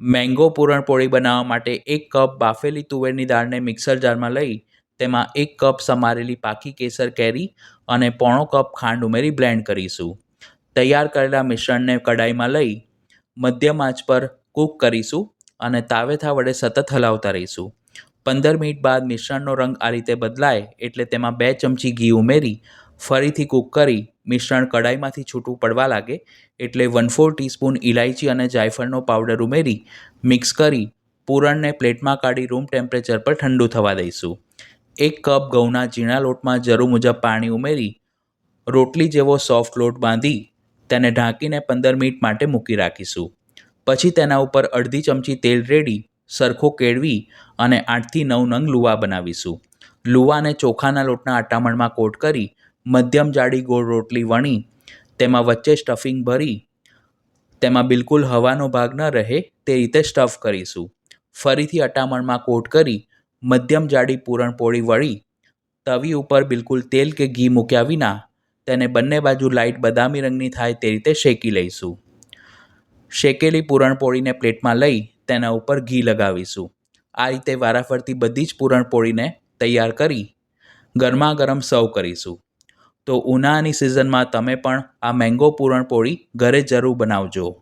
Mango પૂરણપોળી બનાવવા માટે એક કપ બાફેલી તુવેરની દાળને મિક્સર જારમાં લઈ, તેમાં એક કપ સમારેલી પાકી કેસર કેરી અને પોણો કપ ખાંડ ઉમેરી બ્લેન્ડ કરીશું. તૈયાર કરેલા મિશ્રણને કડાઈમાં લઈ, મધ્યમ આંચ પર કૂક કરીશું અને તાવેથા વડે સતત હલાવતા રહીશું. પંદર મિનિટ બાદ મિશ્રણનો રંગ આ રીતે બદલાય એટલે તેમાં બે ચમચી ઘી ઉમેરી, ફરીથી કૂક કરી મિશ્રણ કડાઈમાંથી છૂટું પડવા લાગે એટલે વન ફોર ટીસ્પૂન ઇલાયચી અને જાયફળનો પાવડર ઉમેરી મિક્સ કરી પૂરણને પ્લેટમાં કાઢી રૂમ ટેમ્પરેચર પર ઠંડુ થવા દઈશું. એક કપ ઘઉંના ઝીણા લોટમાં જરૂર મુજબ પાણી ઉમેરી રોટલી જેવો સોફ્ટ લોટ બાંધી તેને ઢાંકીને પંદર મિનિટ માટે મૂકી રાખીશું. પછી તેના ઉપર અડધી ચમચી તેલ રેડી, સરખો કેળવી અને આઠથી નવ નંગ લુવા બનાવીશું. લુવાને ચોખાના લોટના અટામણમાં કોટ કરી મધ્યમ જાડી ગોળ રોટલી વણી, તેમાં વચ્ચે સ્ટફિંગ ભરી, તેમાં બિલકુલ હવાનો ભાગ ન રહે તે રીતે સ્ટફ કરીશું. ફરીથી અટામણમાં કોટ કરી, મધ્યમ જાડી પૂરણપોળી વળી, તવી ઉપર બિલકુલ તેલ કે ઘી મૂક્યા વિના, તેને બંને બાજુ લાઇટ બદામી રંગની થાય તે રીતે શેકી લઈશું. શેકેલી પૂરણપોળીને પ્લેટમાં લઈ, તેના ઉપર ઘી લગાવીશું. આ રીતે વારાફરતી બધી જ પૂરણપોળીને તૈયાર કરી ગરમા ગરમ સર્વ કરીશું. તો ઉનાળાની સિઝનમાં તમે પણ આ મેંગો પૂરણપોળી ઘરે જરૂર બનાવજો.